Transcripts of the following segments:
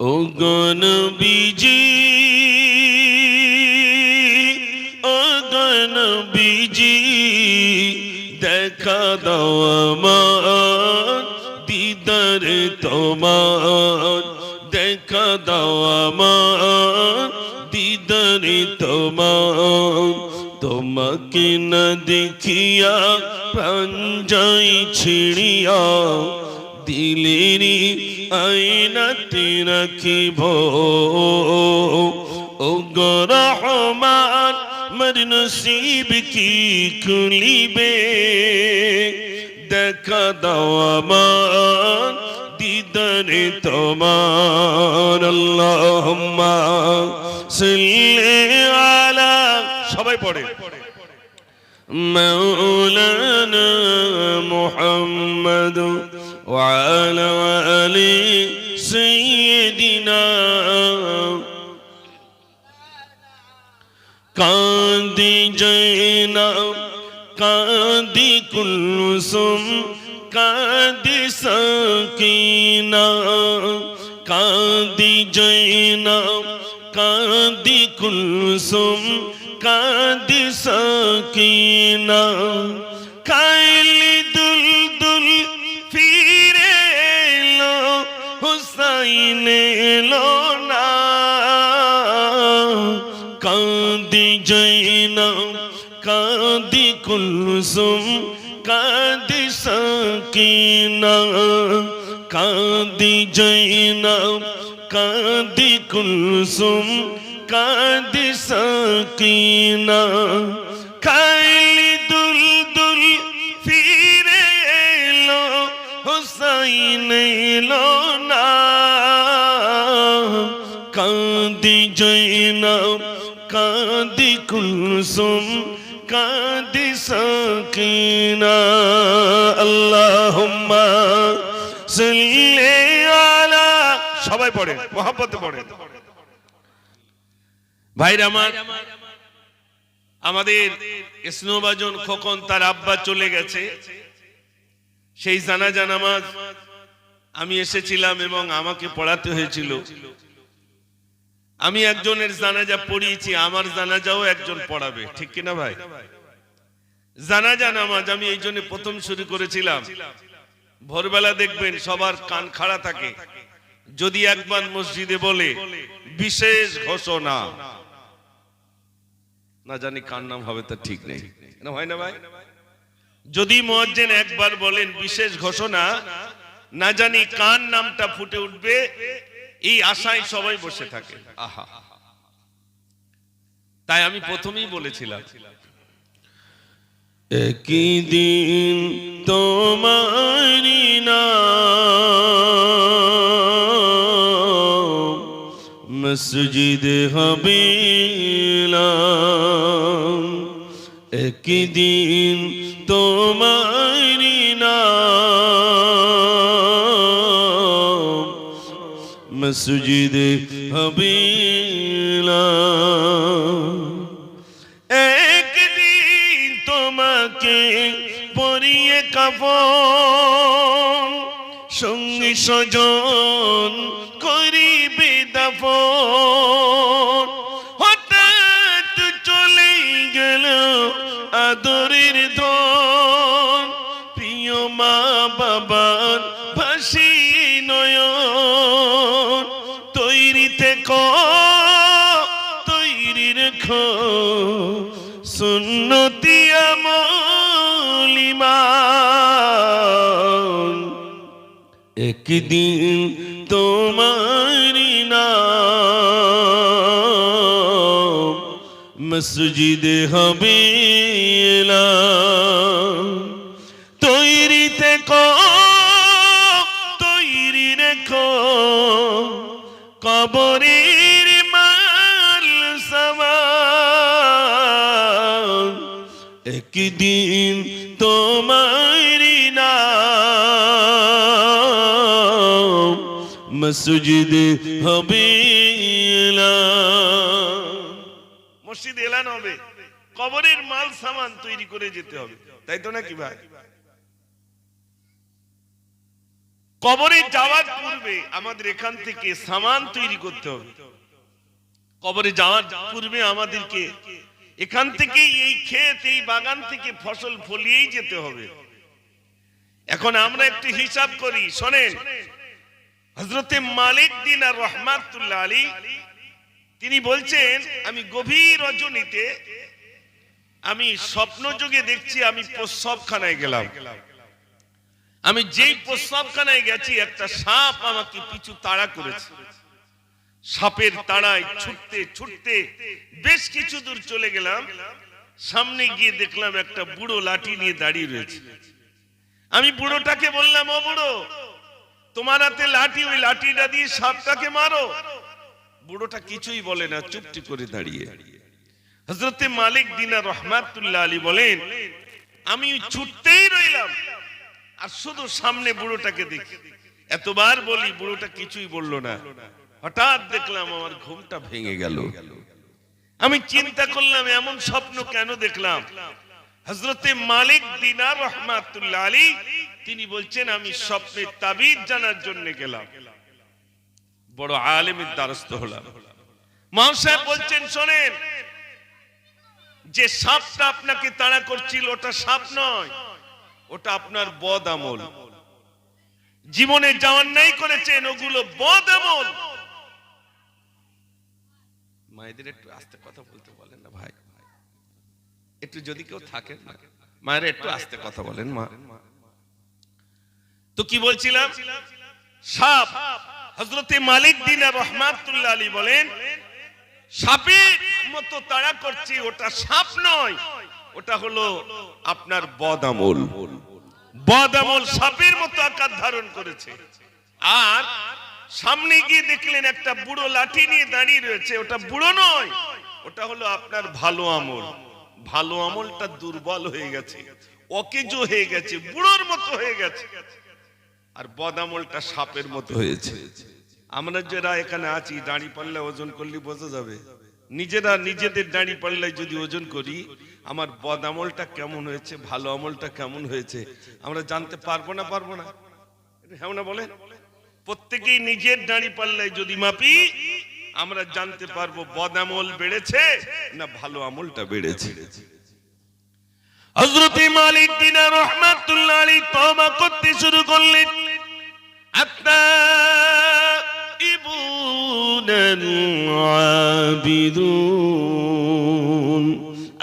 ও গণ বিজি ও গণ বিজি দেখা দাও আমার দিদার তোমার। দেখা দাও আমার দিদার তোমার। তোমাকে না দেখিয়া প্রাণ যাই ছিড়িয়া দিলেরি আইনাতি রাখিব। ও গরহমান মর নসিব কি খুলিবে? দেখা দাও দিদনে তোমার, আল্লাহুম্মা সাল্লি আলা। সবাই পড়ে। মাওলানা মুহাম্মদ وعلى آل سيدنا قد جئنا قد كل سم قد سكينا قد جئنا قد كل سم قد سكينا এলো না। কান্দি জৈনা কান্দি কুলসুম কান্দি সকিনা। কান্দি জৈনা কান্দি কুলসুম কান্দি সকিনা। কাইলি দুল দুল ফিরে এলো, হুসাইন এলো। কুলসুম কান্দি সকিনা, আল্লাহুম্মা আলা, সবাই পড়ে মোহাম্মতে পড়ে। ভাইরা আমার, আমাদের স্নোবাজন খোকন, তার আব্বা চলে গেছে। সেই জানাজা নামাজ আমি এসেছিলাম এবং আমাকে পড়াতে হয়েছিল। আমি একজনের জানাজা পড়িয়েছি, আমার জানাজাও একজন পড়াবে। ঠিক কিনা ভাই? জানাজা নামাজ, আমি এই জন্য প্রথম শুরু করেছিলাম। ভোরবেলা দেখবেন সবার কান খাড়া থাকে। যদি একবার মসজিদে বলে, বিশেষ ঘোষণা। না জানি কার নাম হবে, তা ঠিক নেই। হয় না ভাই? যদি মজ্জেন একবার বলেন বিশেষ ঘোষণা, না জানি কার নামটা ফুটে উঠবে এই আশায় সবাই বসে থাকে। আহা। তাই আমি প্রথমেই বলেছিলাম। একই দিন তোমারি মসজিদ হবে একই দিন না মসজিদ হবে একদিন তোমাকে পরিয়ে কাপন সঙ্গী সজন করিবে দাফন। হঠাৎ চলে গেল আদরের একদিন তোমারি নাম মসজিদে হবে এলাম। তৈরি রেখো কবরের মাল সামান একদিন তোমারি মসজিদ হবে মসজিদ এলান হবে। কবরের মাল সামান তৈরি করে যেতে হবে। তাই তো নাকি ভাই? কবরে যাওয়ার পূর্বে আমাদের এখান থেকে সামান তৈরি করতে হবে। কবরে যাওয়ার পূর্বে আমাদেরকে এখান থেকে এই ক্ষেত, এই বাগান থেকে ফসল ফলিয়েই যেতে হবে। এখন আমরা একটু হিসাব করি, শোনেন। হজরতে মালিক দিন আর রহমাতুল্লাহ আলী, তিনি বলছেন, আমি গভীর রজনীতে, আমি স্বপ্ন যোগে দেখছি, আমি প্রস্রাবখানায় গেলাম। আমি যেই প্রস্রাবখানায় গেছি, একটা সাপ আমাকে পিছু তাড়া করেছে। সাপের তাড়ায় ছুটতে ছুটতে বেশ কিছু দূর চলে গেলাম। সামনে গিয়ে দেখলাম একটা বুড়ো লাঠি নিয়ে দাঁড়িয়ে রয়েছে। আমি বুড়োটাকে বললাম, ও বুড়ো তোমার হাতে লাঠি, ওই লাঠিটা দিয়ে সাপটাকে মারো। বুড়োটা কিছুই বলে না, চুপটি করে দাঁড়িয়ে। হজরতে মালিক দিনা রহমাতুল্লাহ আলী বলেন, আমি ছুটতেই রইলাম, আর শুধু সামনে বুড়োটাকে দেখি। এতবার বলি, বুড়োটা কিছুই বলল না। হঠাৎ দেখলাম আমার ঘুমটা ভেঙে গেল। আমি চিন্তা করলাম, এমন স্বপ্ন কেন দেখলাম? হজরতে মালিক দিনার রহমাতুল্লাহ আলী তিনি বলছেন, আমি স্বপ্নে তাবিজ জানার জন্য গেলাম। বড় আলেমের দ্বারস্থ হলাম। মহাশয় বলছেন, শোনেন, যে সাপটা আপনাকে তাড়া করছিল, ওটা সাপ নয়, ওটা আপনার বদ আমল। জীবনে যাওয়ার নাই করেছেন, ওগুলো বদ আমল। মায়েদের একটু আস্তে কথা বলতে একটু যদি কেউ থাকেন মায়ের একটু আস্তে কথা বলেন, মা। তো কি বলছিলাম? সাপ হজরতে মালিক দিনা রহমাতুল্লাহ আলী বলেন, সাপের মতো তাড়া করছে, ওটা সাপ নয়, ওটা হলো আপনার বদামল বদামল সাপের মতো আকার ধারণ করেছে। আর সামনে গিয়ে দেখলেন একটা বুড়ো লাঠি নিয়ে দাঁড়িয়ে রয়েছে, ওটা বুড়ো নয়, ওটা হলো আপনার ভালো আমল। ভালো আমলটা দুর্বল হয়ে গেছে, অকেজো হয়ে গেছে, বুড়োর মতো হয়ে গেছে। আর বদামলটা সাপের মতো হয়েছে। আমরা যারা এখানে আছি, দাঁড়ি পাল্লা ওজন করলে বোঝা যাবে। নিজেরা নিজেদের দাঁড়ি পাল্লায় যদি ওজন করি, আমার বদ আমলটা কেমন হয়েছে, ভালো আমলটা কেমন হয়েছে, আমরা জানতে পারব না পারব না? হ্যাঁ না বলেন? প্রত্যেকেই নিজের দাঁড়ি পাল্লায় যদি মাপি আমরা জানতে পারব বদামল বেড়েছে না ভালো আমলটা বেড়েছে। হযরত মালিক দিনা রহমাতুল্লাহ করতে শুরু করলেন। আত্মা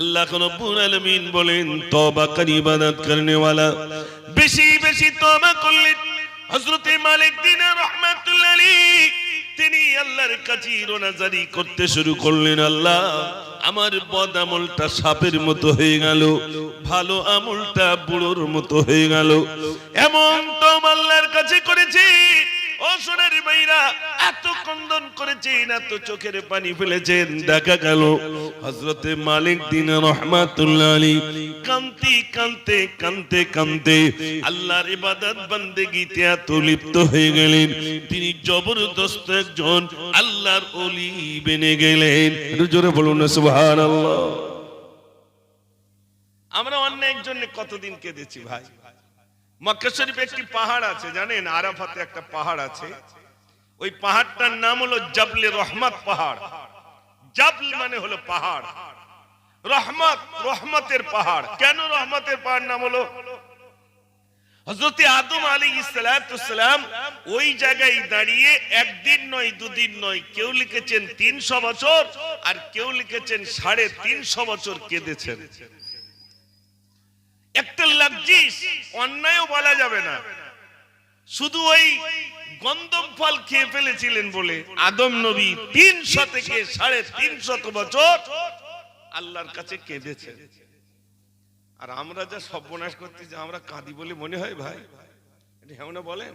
আল্লাহ বলেন তওবাকারী ইবাদত করনে ওয়ালা বেশি বেশি তবা করলেন। হজরতে মালিক দিনা রহমাতুল্লাহ আল্লাহর কাছে রোনাজারি করতে শুরু করলেন আল্লাহ। আমার বদ আমলটা সাপের মতো হয়ে গেল, ভালো আমলটা বুড়োর মতো হয়ে গেল। এমন তো আল্লাহর কাছে করেছি ও ভাইরা এত কন্দন করেছেন, এত চোখের পানি ফেলেছেন, দেখা গেল হজরতে মালিক দিন রহমাতুল্লাহ আলী কান্তি কান্তে কান্তে কান্তে আল্লাহর ইবাদত বান্দেগিতে এত লিপ্ত হয়ে গেলেন। তিনি জবরদস্ত একজন আল্লাহর অলি বেনে গেলেন। জোরে বলুন না, সুবহানাল্লাহ। আমরা অন্য একজনে কতদিন কেঁদেছি ভাই? মক্কা শরীফে একটি পাহাড় আছে, জানেন? আরাফাতে একটা পাহাড় আছে। ওই পাহাড়টার নাম হলো জাবলে রহমত পাহাড়। জাবল মানে হলো পাহাড়। রহমত, রহমতের পাহাড়। কেন রহমতের পাহাড় নাম হলো? জায়গায় দাঁড়িয়ে একদিন নয়, দুদিন নয়, কেউ লিখেছেন তিনশো বছর আর কেউ লিখেছেন সাড়ে তিনশো বছর কেঁদেছেন। একটা লাগজিস অন্যায়ও বলা যাবে না। শুধু ওই ফল খেয়ে ফেলেছিলেন বলে আদম নবী তিনশো থেকে সাড়ে তিনশত বছর আল্লাহর কাছে আর আমরা যা সর্বনাশ যে আমরা কাঁদি বলে মনে হয় ভাই? এটা হ্যাঁ না বলেন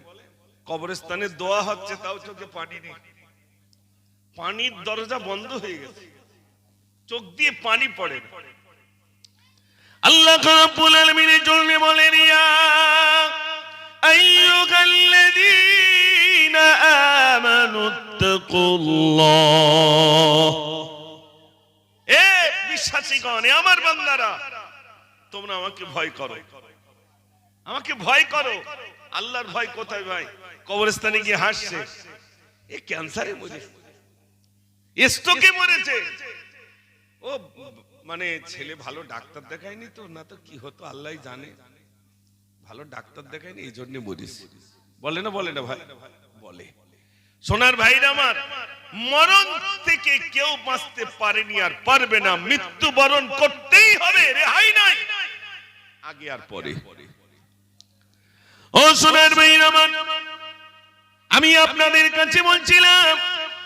কবরস্থানে দোয়া হচ্ছে, তাও চোখে পানি নেই। পানির দরজা বন্ধ হয়ে গেছে। চোখ দিয়ে পানি পড়ে। আল্লাহ রাব্বুল আলামিনের জন্য বলেন, ইয়া আইয়ুহাল্লাযীনা আমানু তাকুল্লাহ এ বিশ্বাসীগণ আমার বান্দারা, তোমরা আমাকে ভয় করো। আমাকে ভয় করো। আল্লাহর ভয় কোথায় ভাই? কবরস্থানে গিয়ে হাসছে। এ ক্যান্সারে মরেছে স্ট্রোকে মরেছে। ও মানে ছেলে ভালো ডাক্তার দেখায়নি তো, না তো কি হতো, আল্লাহ জানে। ভালো ডাক্তার দেখায়নি, এই জন্য মরিস। বলে না বলে না ভাই? বলে। সোনার ভাইরা আমার, মরণ থেকে কেউ বাঁচতে পারেনি আর পারবে না। মৃত্যু বরণ করতেই হবে, রেহাই নাই। আগে আর পরে। ও সোনার ভাইরা আমার, আমি আপনাদের কাছে বলছিলাম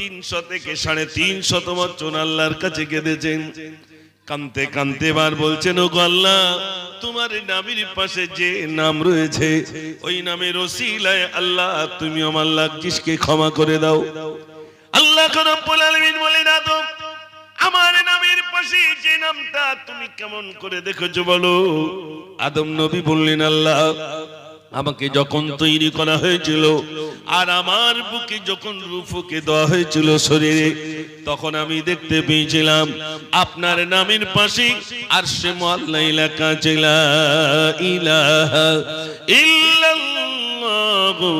তিনশো থেকে সাড়ে তিনশত বছর আল্লাহর কাছে কেঁদেছেন। বার বলছেন ও আল্লাহ, তোমার নামের পাশে যে নাম রয়েছে, ওই আল্লাহ, তুমি আমার ক্ষমা করে দাও। আল্লাহ রব্বুল আলামিন আদম, আমার নামের পাশে যে নামটা তুমি কেমন করে দেখেছ বলো? আদম নবী বললেন, আল্লাহ আমাকে যখন তৈরি করা হয়েছিল আর আমার বুকে যখন রূপকে দেওয়া হয়েছিল শরীরে, তখন আমি দেখতে পেয়েছিলাম আপনার নামের পাশে আর সে মহল্লা এলাকা ছিল ইলাহা ইল্লাল্লাহু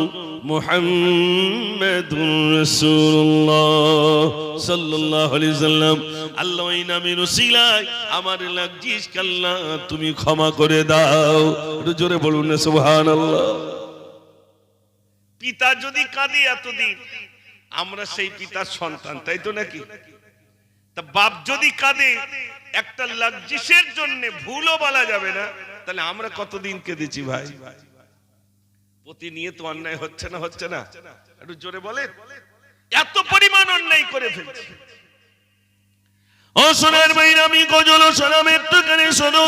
মুহাম্মাদুর রাসূলুল্লাহ সাল্লাল্লাহু আলাইহি সাল্লাম। আল্লাহ এই নামের উসিলায় আমার লাগজিস আল্লাহ তুমি ক্ষমা করে দাও। একটু জোরে বলুন না, সুবহানাল্লাহ। পিতা যদি কাঁদে এতদিন, আমরা সেই পিতার সন্তান, তাই তো নাকি? তা বাপ যদি কাঁদে, একটা লাগজিসের জন্য ভুলও বলা যাবে না। তাহলে আমরা কতদিন কেঁদেছি ভাই? প্রতিনিয়ত অন্যায় হচ্ছে না হচ্ছে না? একটু জোরে বলে এত পরিমাণ অন্যায় করে ফেলছি। ও সোনার ভাই, আমি গজল সোনাম একটুখানি শোনো।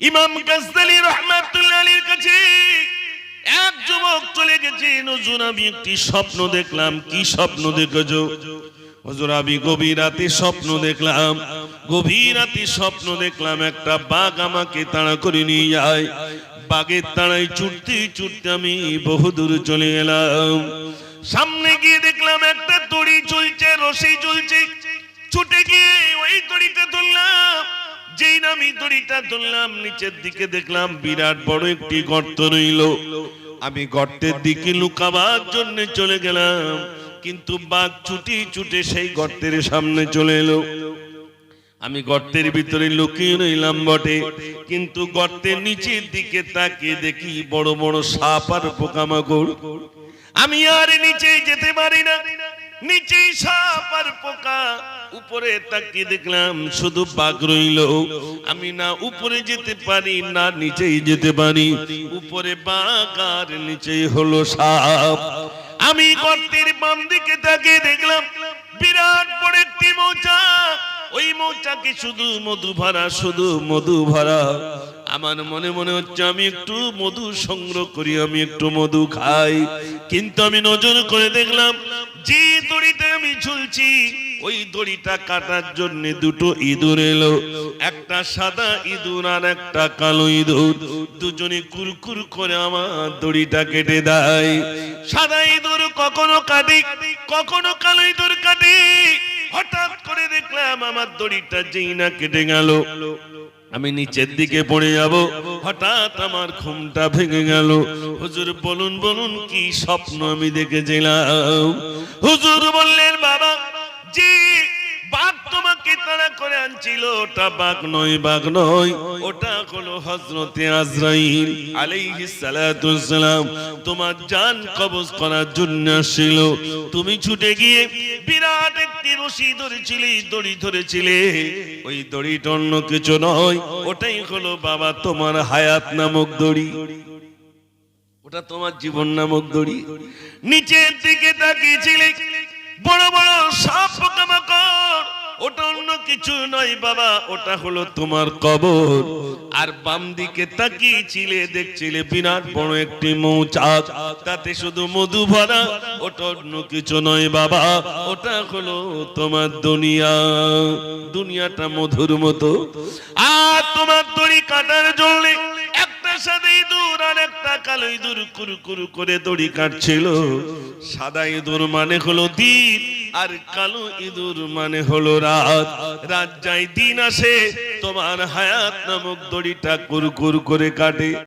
ইমাম গাজদালি রহমাতুল্লাহ কাছে এক যুবক চলে গেছে। আমি একটি স্বপ্ন দেখলাম। কি স্বপ্ন দেখেছ? হুজুর আমি গভীর রাতে স্বপ্ন দেখলাম। গভীর রাতে স্বপ্ন দেখলাম, একটা বাঘ আমাকে তাড়া করে নিয়ে যায়। বাঘের তাড়াই ছুটতে ছুটতে আমি বহুদূর চলে গেলাম সামনে গিয়ে দেখলাম একটা দড়ি চলছে রশি চলছে ছুটে গিয়ে ওই দড়িটা ধরলাম। যেই না আমি দড়িটা ধরলাম, নিচের দিকে দেখলাম বিরাট বড় একটি গর্ত রইল। আমি গর্তের দিকে লুকাবার জন্য চলে গেলাম, কিন্তু বাঘ ছুটি ছুটে সেই গর্তের সামনে চলে এলো। আমি গর্তের ভিতরে লুকিয়ে রইলাম বটে। কিন্তু গর্তের নিচের দিকে তাকিয়ে দেখি বড় বড় সাপ আর পোকামাকড়। আমি আর নিচে যেতে পারি না। নিচেই সাপ আর পোকা। উপরে তাকিয়ে দেখলাম শুধু বাঘ রইল। আমি না উপরে যেতে পারি, না নিচেই যেতে পারি। উপরে বাঘ আর নিচেই হলো সাপ। আমি গর্তের বাম দিকে তাকিয়ে দেখলাম, বিরাট বড় একটি মৌচাক ওই মৌচাকে শুধু মধু ভরা, শুধু মধু ভরা? আমার মনে মনে হচ্ছে আমি একটু মধু সংগ্রহ করি, আমি একটু মধু খাই। কিন্তু আমি নজর করে দেখলাম, যে দড়িতে আমি ঝুলছি, ওই দড়িটা কাটার জন্য দুটো ইঁদুর এলো। একটা সাদা ইঁদুর আর একটা কালো ইঁদুর। দুজনে কুরকুর করে আমার দড়িটা কেটে দেয়। সাদা ইঁদুর কখনো কাটে কখনো কালো ইঁদুর কাটে হঠাৎ করে দেখলাম আমার দড়িটা যেই না কেটে গেল আমি নিচের দিকে পড়ে যাব, হঠাৎ আমার ঘুমটা ভেঙে গেল। হুজুর, বলুন বলুন, কি স্বপ্ন আমি দেখেছিলাম? হুজুর বললেন, বাবা, জি বাঘ তোমাকে তাড়া করে আনছিল, ওটা বাঘ নয় বাঘ নয়। ওটা হলো হজরতে আজরাইল আলাইহিস সালাতু সালাম তোমার জান কবজ করার জন্য আসছিল। তুমি ছুটে গিয়ে বিরাট একটি রশি ধরেছিলে, দড়ি ধরেছিলে। ওই দড়িটা অন্য কিছু নয়, ওটাই হলো বাবা তোমার হায়াত নামক দড়ি। ওটা তোমার জীবন নামক দড়ি। নিচের দিকে তাকিয়েছিলে বড় বড় সাপ পোকামাকড় ওটা অন্য কিছু নয় বাবা, ওটা হলো তোমার কবর। আর বাম দিকে তাকিয়েছিলে, দেখছিলে বিরাট বড় একটি মৌচাক। তাতে শুধু মধু ভরা, ওটা অন্য কিছু নয় বাবা, ওটা হলো তোমার দুনিয়া। দুনিয়াটা মধুর মতো। আর তোমার দড়ি কাটার জন্য সাদা ইঁদুর আর কালো ইঁদুর কুরু কুরু করে দড়ি কাটছিল। সাদা ইঁদুর মানে হলো দিন আর কালো ইঁদুর মানে হলো রাত। রাত যাই দিন আসে, তোমার হায়াত নামক দড়িটা কুরু কুরু করে কাটে।